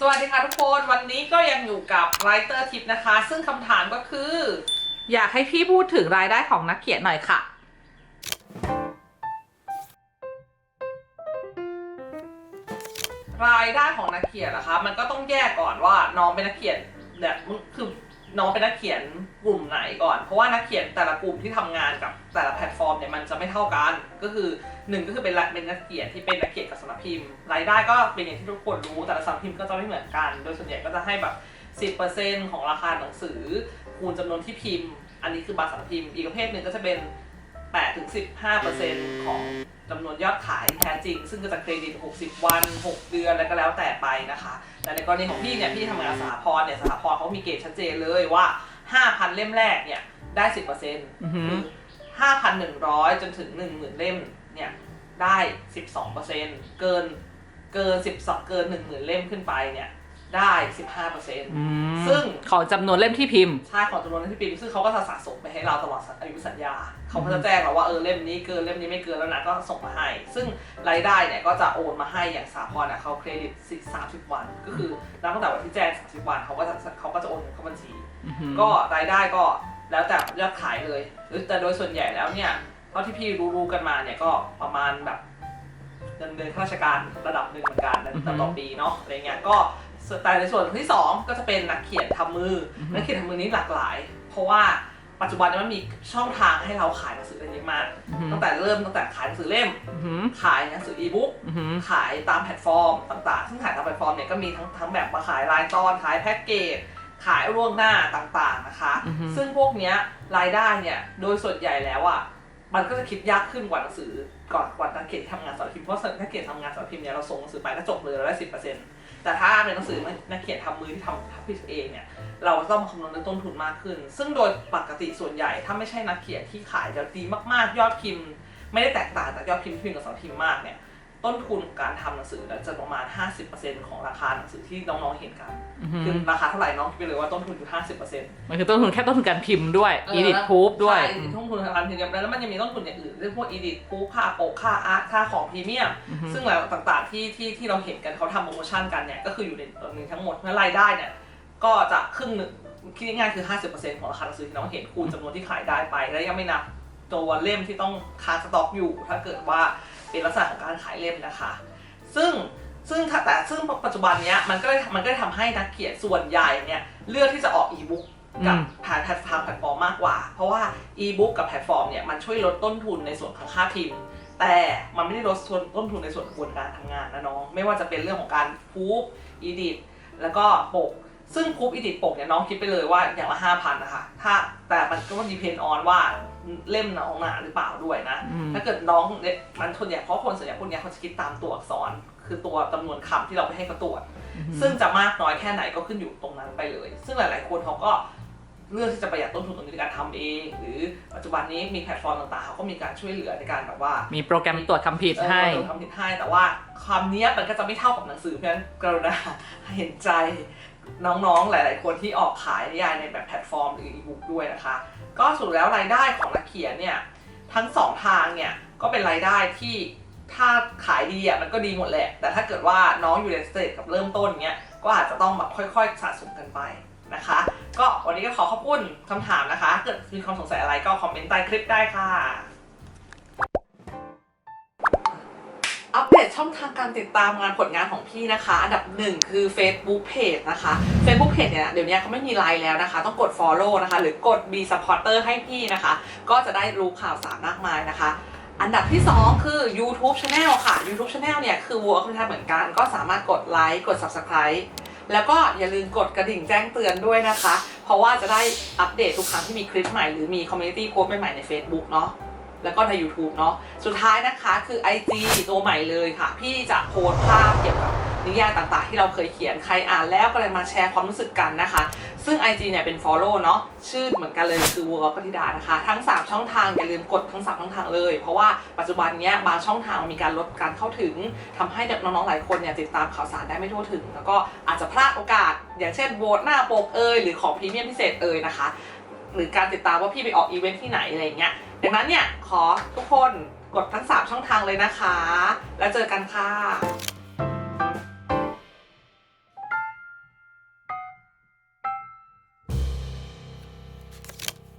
สวัสดีค่ะทุกคนวันนี้ก็ยังอยู่กับไรเตอร์ทิปนะคะ ซึ่งคำถามก็คือ อยากให้พี่พูดถึงรายได้ของนักเขียนหน่อยค่ะ รายได้ของนักเขียนนะคะ มันก็ต้องแยกก่อนว่าน้องเป็นนักเขียนเนี่ยคือน้องเป็นนักเขียนกลุ่มไหนก่อน เพราะว่านักเขียนแต่ละกลุ่มที่ทำงานกับแต่ละแพลตฟอร์มเนี่ยมันจะไม่เท่ากันก็คือ หนึ่งก็คือเป็นละเป็นนักเขียนที่เป็นนักเขียนกับสำนักพิมพ์รายได้ก็เป็นอย่างที่ทุกคนรู้แต่ละสำนักพิมพ์ก็จะไม่เหมือนกัน โดยส่วนใหญ่ก็จะให้แบบ 10%ของราคาหนังสือ คูณจำนวนที่พิมพ์ อันนี้คือบางสำนักพิมพ์อีกประเภทหนึ่งก็จะเป็น8ถึง15%ของจำนวนยอดขายที่แท้จริง ซึ่งก็จะเครดิต 60 วัน 6 เดือนอะไรก็แล้วแต่ไปนะคะ แต่ในกรณีของพี่เนี่ยพี่ทำงานสหพรณ์เนี่ยสหพรณ์เขามีเกณฑ์ชัดเจนเลยว่า 5,000 เล่มแรกเนี่ยได้ 10%อหืคืออ5,100 จนถึง 10,000 เล่ม เนี่ยได้ 12%เกินเกิน12เกิน10,000 เล่มขึ้นไปเนี่ยได้ 15%อืมซึ่งของจำนวนเล่มที่พิมพ์ ใช่ของจำนวนที่พิมพ์ ซึ่งเขาก็จะสะสมไปให้เราตลอดอายุสัญญา เขาก็จะแจ้งเราว่าเออเล่มนี้เกินเล่มนี้ไม่เกินแล้วนะก็ส่งมาให้ ซึ่งรายได้เนี่ยก็จะโอนมาให้อย่างสาพรอะเขาเครดิตสามสิบวัน ก็คือนับตั้งแต่วันที่แจ้งสามสิบวันเขาก็จะเขาก็จะโอนเงินเข้าบัญชี ก็รายได้ก็แล้วแต่ยอดขายเลยหรือแต่โดยส่วนใหญ่แล้วเนี่ยเท่าที่พี่รู้ๆกันมาเนี่ยก็ประมาณแบบเงินเดือนข้าราชการระดับหนึ่งเหมือนกันแต่ต่อปีเนาะอะไรเงี้ยก็แต่ในส่วนที่สองก็จะเป็นนักเขียนทำมือออฮึนักเขียนทำมือนี้หลากหลาย เพราะว่าปัจจุบันเนี้มันมีช่องทางให้เราขายหนังสือได้เยอะมาก ตั้งแต่เริ่มตั้งแต่ขายหนังสือเล่มอือหือขายหนังสืออีบุ๊กอือหือขายตามแพลตฟอร์มต่างๆ ซึ่งขายตามแพลตฟอร์มเนี่ยก็มีทั้งทั้งแบบมาขายรายตอนขายแพ็กเกจขายล่วงหน้าต่างๆนะคะอือฮึซึ่งพวกเนี้ยรายได้เนี่ยโดยส่วนใหญ่แล้วอะ มันก็จะคิดยากขึ้นกว่าหนังสือก่อนกว่านักเขียนทำงานสารพิมพ์เพราะนักเขียนทำงานสารพิมพ์เนี่ยเราส่งหนังสือไปก็จบเลยเราได้สิบเปอร์เซ็นต์แต่ถ้าเป็นหนังสือนักเขียนทำมือที่ทำทับพิมพ์เองเนี่ยเราต้องคำนวณเรื่องต้นทุนมากขึ้น ซึ่งโดยปกติส่วนใหญ่ถ้าไม่ใช่นักเขียนที่ขายจะดีมากๆยอดพิมพ์ ไม่ได้แตกต่างจากยอดพิมพ์ที่พิมพ์กับสำนักพิมพ์มากเนี่ย ต้นทุนการทำหนังสือเนี่ยจะประมาณ 50%ของราคาหนังสือที่น้องๆเห็นกันอือหือคือราคาเท่าไหร่น้องคิดไปเลยว่าต้นทุนอยู่ 50%มันคือต้นทุนแค่ต้นทุนการพิมพ์ด้วยอีดิทพูฟด้วยใช่ต้นทุนทางการพิมพ์แล้วมันยังมีต้นทุนอย่างอื่นเรื่องพวกอีดิทพูฟค่าโปกค่าอาร์ตค่าของพรีเมียมอือฮึซึ่งแล้วต่างๆที่ที่ที่เราเห็นกันเขาทำโปรโมชั่นกันเนี่ยก็คืออยู่ในตัวนี้ทั้งหมดเพราะรายได้เนี่ยก็จะครึ่งหนึ่งคิดง่ายๆคือ 50%ของราคาหนังสือที่น้องเห็นคูณจำนวนที่ขายได้ไป แล้วยังไม่นับตัวเล่มที่ต้องค้างสต็อกอยู่ ถ้าเกิดว่า เป็นลักษณะของการขายเล่มนะคะ ซึ่งซึ่งถ้าแต่ซึ่งปัจจุบันเนี้ยมันก็เลยมันก็เลยทำให้นักเขียนส่วนใหญ่เนี่ยเลือกที่จะออกอีบุ๊กกับอืมผ่านแพลตฟอร์มแพลตฟอร์มมากกว่า เพราะว่าอีบุ๊กกับแพลตฟอร์มเนี่ยมันช่วยลดต้นทุนในส่วนของค่าพิมพ์ แต่มันไม่ได้ลดส่วนต้นทุนในส่วนกระบวนการทำงานนะน้อง ไม่ว่าจะเป็นเรื่องของการพูฟอีดิทแล้วก็ปก ซึ่งพูฟอีดิทปกเนี่ยน้องคิดไปเลยว่าอย่างละห้าพันนะคะถ้าแต่มันก็ดีเพนออนว่าเล่มน้องหนาหรือเปล่าด้วยนะอืมถ้าเกิดน้องเนี่ยมันส่วนใหญ่เพราะคนส่วนใหญ่พวกเนี้ยเขาจะคิดตามตัวอักษร คือตัวจำนวนคำที่เราไปให้เขาตรวจ ซึ่งจะมากน้อยแค่ไหนก็ขึ้นอยู่ตรงนั้นไปเลย ซึ่งหลาย ๆ คนเขาก็เลือกที่จะประหยัดต้นทุนตรงนี้ในการทำเอง หรือปัจจุบันนี้มีแพลตฟอร์มต่างๆเขาก็มีการช่วยเหลือในการแบบว่า มีโปรแกรมตรวจคำผิดให้เออทำผิดให้ แต่ว่าความเนี้ยบมันก็จะไม่เท่ากับหนังสือเพราะฉะนั้นกรุณาเห็นใจ น้องๆ หลาย ๆ คนที่ออกขายนิยายในแบบแพลตฟอร์มหรืออีบุ๊กด้วยนะคะ ก็สุดแล้วรายได้ของนักเขียนเนี่ยทั้งสองทางเนี่ยก็เป็นรายได้ที่ถ้าขายดีอะมันก็ดีหมดแหละ แต่ถ้าเกิดว่าน้องอยู่ในสเตจกับเริ่มต้นเนี้ยก็อาจจะต้องแบบค่อย ๆ สะสมกันไปนะคะ ก็วันนี้ก็ขอขอบคุณคำถามนะคะ เกิดมีความสงสัยอะไรก็คอมเมนต์ใต้คลิปได้ค่ะ อัปเดตช่องทางการติดตามงานผลงานของพี่นะคะ อันดับหนึ่งคือ Facebook Page นะคะ Facebook Page เนี่ยเดี๋ยวนี้เขาไม่มีไลน์แล้วนะคะ ต้องกด Follow นะคะ หรือกด Be Supporter ให้พี่นะคะ ก็จะได้รู้ข่าวสารมากมายนะคะอันดับที่ 2 คือ YouTube Channel ค่ะ YouTube Channel เนี่ย คือ Work เหมือนกัน ก็สามารถกดไลค์กด Subscribe แล้วก็อย่าลืมกดกระดิ่งแจ้งเตือนด้วยนะคะ เพราะว่าจะได้อัปเดตทุกครั้งที่มีคลิปใหม่หรือมีคอมมูนิตี้โพสต์ใหม่ๆใน Facebook เนาะ แล้วก็ใน YouTube เนาะสุดท้ายนะคะคือ IG ตัวใหม่เลยค่ะ พี่จะโพสภาพเกี่ยวกับนิยายต่างๆ ที่เราเคยเขียนใครอ่านแล้วก็เลยมาแชร์ความรู้สึกกันนะคะ ซึ่ง IG เนี่ยเป็น Follow เนาะชื่อเหมือนกันเลยคือวัวปฏิดานะคะ ทั้ง 3 ช่องทางอย่าลืมกดทั้ง 3 ช่องทางเลย เพราะว่าปัจจุบันเนี้ยบางช่องทางมีการลดการเข้าถึงทำให้น้องๆหลายคนเนี่ยติดตามข่าวสารได้ไม่ทั่วถึง แล้วก็อาจจะพลาดโอกาส อย่างเช่นโหวตหน้าปกเอยหรือของพรีเมียมพิเศษเอยนะคะหรือการติดตามว่าพี่ไปออกอีเวนท์ที่ไหนอะไรเงี้ย ดังนั้นเนี่ยขอทุกคนกดทั้ง 3 ช่องทางเลยนะคะ แล้วเจอกันค่ะ